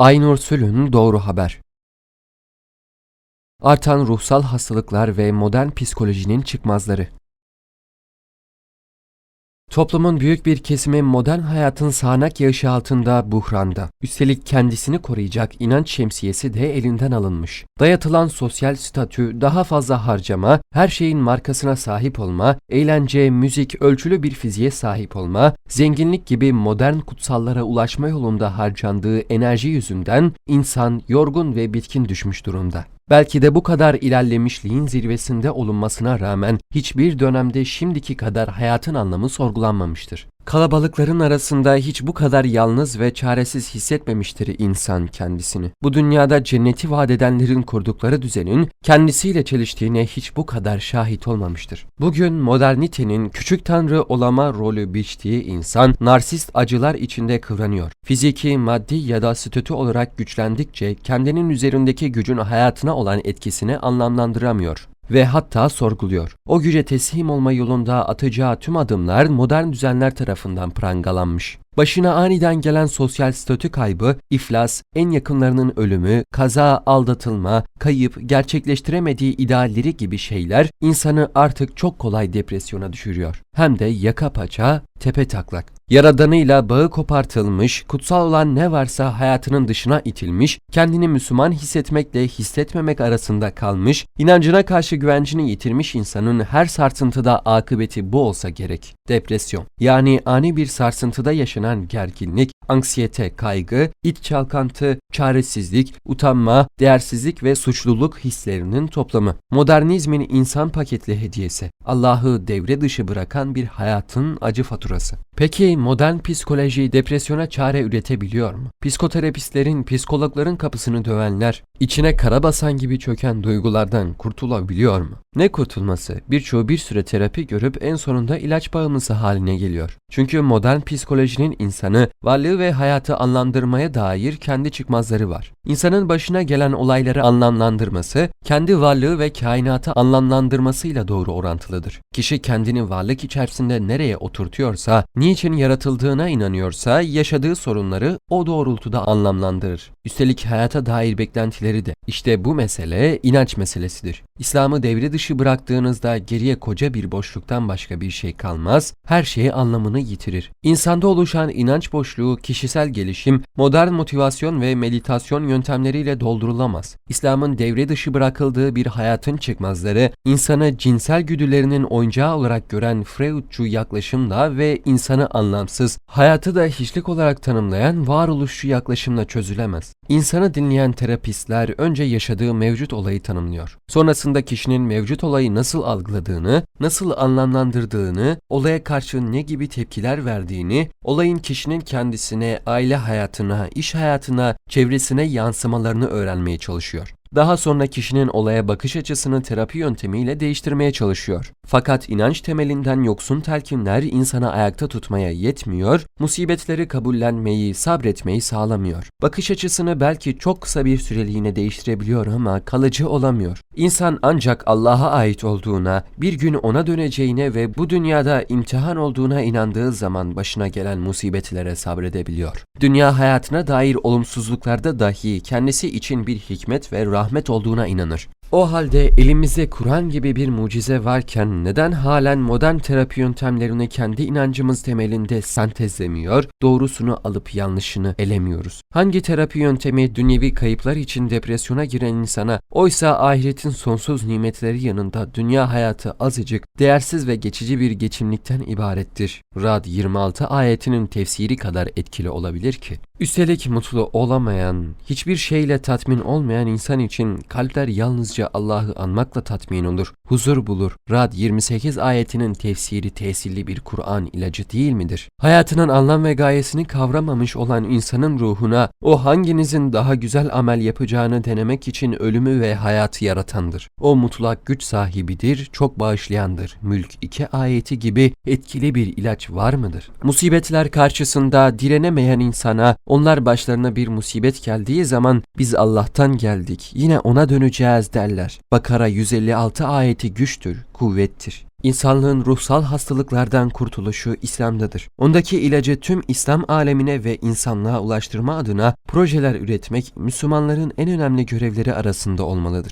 Aynur Sülün Doğru Haber. Artan ruhsal hastalıklar ve modern psikolojinin çıkmazları Toplumun büyük bir kesimi modern hayatın sağanak yağışı altında buhranda. Üstelik kendisini koruyacak inanç şemsiyesi de elinden alınmış. Dayatılan sosyal statü, daha fazla harcama, her şeyin markasına sahip olma, eğlence, müzik, ölçülü bir fiziğe sahip olma, zenginlik gibi modern kutsallara ulaşma yolunda harcandığı enerji yüzünden insan yorgun ve bitkin düşmüş durumda. Belki de bu kadar ilerlemişliğin zirvesinde olunmasına rağmen hiçbir dönemde şimdiki kadar hayatın anlamı sorgulanmamıştır. Kalabalıkların arasında hiç bu kadar yalnız ve çaresiz hissetmemiştir insan kendisini. Bu dünyada cenneti vaat edenlerin kurdukları düzenin kendisiyle çeliştiğine hiç bu kadar şahit olmamıştır. Bugün modernitenin küçük tanrı olama rolü biçtiği insan narsist acılar içinde kıvranıyor. Fiziki, maddi ya da statü olarak güçlendikçe kendinin üzerindeki gücün hayatına olan etkisini anlamlandıramıyor ve hatta sorguluyor. O güce teslim olma yolunda atacağı tüm adımlar modern düzenler tarafından prangalanmış. Başına aniden gelen sosyal statü kaybı, iflas, en yakınlarının ölümü, kaza, aldatılma, kayıp, gerçekleştiremediği idealleri gibi şeyler insanı artık çok kolay depresyona düşürüyor. Hem de yaka paça, tepe taklak. Yaradanıyla bağı kopartılmış, kutsal olan ne varsa hayatının dışına itilmiş, kendini Müslüman hissetmekle hissetmemek arasında kalmış, inancına karşı güvencini yitirmiş insanın her sarsıntıda akıbeti bu olsa gerek. Depresyon. Yani ani bir sarsıntıda yaşanan gerginlik, anksiyete, kaygı, iç çalkantı, çaresizlik, utanma, değersizlik ve suçluluk hislerinin toplamı. Modernizmin insan paketli hediyesi. Allah'ı devre dışı bırakan bir hayatın acı faturası. Peki modern psikoloji depresyona çare üretebiliyor mu? Psikoterapistlerin, psikologların kapısını dövenler, içine kara basan gibi çöken duygulardan kurtulabiliyor mu? Ne kurtulması? Birçoğu bir süre terapi görüp en sonunda ilaç bağımlısı haline geliyor. Çünkü modern psikolojinin insanı, varlığı ve hayatı anlamlandırmaya dair kendi çıkmazları var. İnsanın başına gelen olayları anlamlandırması, kendi varlığı ve kainatı anlamlandırmasıyla doğru orantılıdır. Kişi kendini varlık içerisinde nereye oturtuyorsa, niçin yaratıldığına inanıyorsa, yaşadığı sorunları o doğrultuda anlamlandırır. Üstelik hayata dair beklentileri de. İşte bu mesele inanç meselesidir. İslam'ı devre dışı bıraktığınızda geriye koca bir boşluktan başka bir şey kalmaz, her şey anlamını yitirir. İnsanda oluşan inanç boşluğu, kişisel gelişim, modern motivasyon ve meditasyon yöntemleriyle doldurulamaz. İslam'ın devre dışı bırakıldığı bir hayatın çıkmazları, insanı cinsel güdülerinin oyuncağı olarak gören Freudçu yaklaşımla ve insanı anlamsız, hayatı da hiçlik olarak tanımlayan varoluşçu yaklaşımla çözülemez. İnsanı dinleyen terapistler önce yaşadığı mevcut olayı tanımlıyor. Sonrasında kişinin mevcut olayı nasıl algıladığını, nasıl anlamlandırdığını, olaya karşı ne gibi tepkiler verdiğini, olayın kişinin kendisine, aile hayatına, iş hayatına, çevresine yansımalarını öğrenmeye çalışıyor. Daha sonra kişinin olaya bakış açısını terapi yöntemiyle değiştirmeye çalışıyor. Fakat inanç temelinden yoksun telkinler insana ayakta tutmaya yetmiyor, musibetleri kabullenmeyi, sabretmeyi sağlamıyor. Bakış açısını belki çok kısa bir süreliğine değiştirebiliyor ama kalıcı olamıyor. İnsan ancak Allah'a ait olduğuna, bir gün ona döneceğine ve bu dünyada imtihan olduğuna inandığı zaman başına gelen musibetlere sabredebiliyor. Dünya hayatına dair olumsuzluklarda dahi kendisi için bir hikmet ve rahmet olduğuna inanır. O halde elimizde Kur'an gibi bir mucize varken neden halen modern terapi yöntemlerini kendi inancımız temelinde sentezlemiyor, doğrusunu alıp yanlışını elemiyoruz? Hangi terapi yöntemi dünyevi kayıplar için depresyona giren insana, oysa ahiretin sonsuz nimetleri yanında dünya hayatı azıcık, değersiz ve geçici bir geçimlikten ibarettir? Rad 26 ayetinin tefsiri kadar etkili olabilir ki. Üstelik mutlu olamayan, hiçbir şeyle tatmin olmayan insan için kalpler yalnızca Allah'ı anmakla tatmin olur, huzur bulur. Rad 28 ayetinin tefsiri tesirli bir Kur'an ilacı değil midir? Hayatının anlam ve gayesini kavramamış olan insanın ruhuna o hanginizin daha güzel amel yapacağını denemek için ölümü ve hayatı yaratandır. O mutlak güç sahibidir, çok bağışlayandır. Mülk 2 ayeti gibi etkili bir ilaç var mıdır? Musibetler karşısında direnemeyen insana onlar başlarına bir musibet geldiği zaman biz Allah'tan geldik, yine ona döneceğiz derler. Bakara 156 ayeti güçtür, kuvvettir. İnsanlığın ruhsal hastalıklardan kurtuluşu İslam'dadır. Ondaki ilacı tüm İslam alemine ve insanlığa ulaştırma adına projeler üretmek Müslümanların en önemli görevleri arasında olmalıdır.